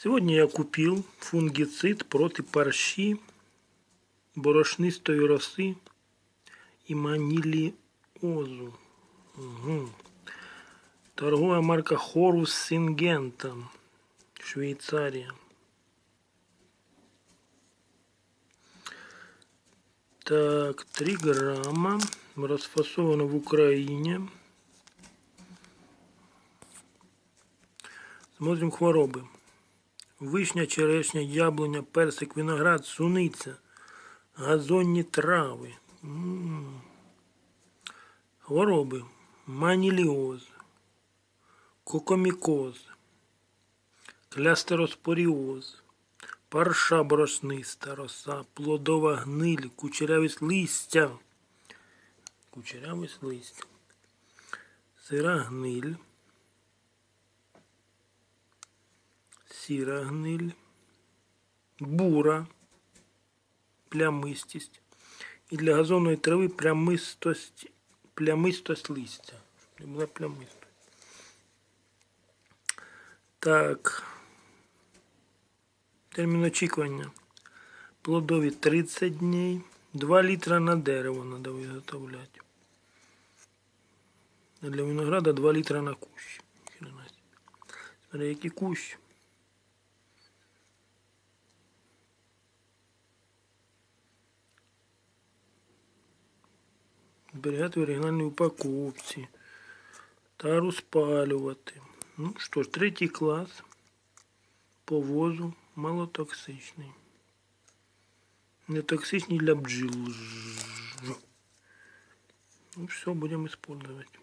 Сегодня я купил фунгицид против парши, борошнистої роси і маніліозу. Угу. Торгова марка Хорус Сингента, Швейцарія. Так, 3 грамма. Расфасовано в Украине. Смотрим хвороби. Вишня, черешня, яблуня, персик, виноград, суниця, газонні трави. М. Хвороби. Маніліоз, кокомікоз, клястероспоріоз, парша борошниста, роса, плодова гниль, кучерявість листя. Кучерявість листя. Сира гниль. Сіра гниль, бура, плямистість. І для газонної трави плямистость, плямистость листя. Не була плямистость. Так. Термін очікування. Плодові 30 днів. 2 літра на дерево треба виготовляти. Для винограда 2 літра на кущ. Смотри, який кущ. Зберігати в оригінальній упаковці та розпалювати. Ну що ж, третій клас по возу малотоксичний. Нетоксичний для бджіл. Ну все, будемо использовать.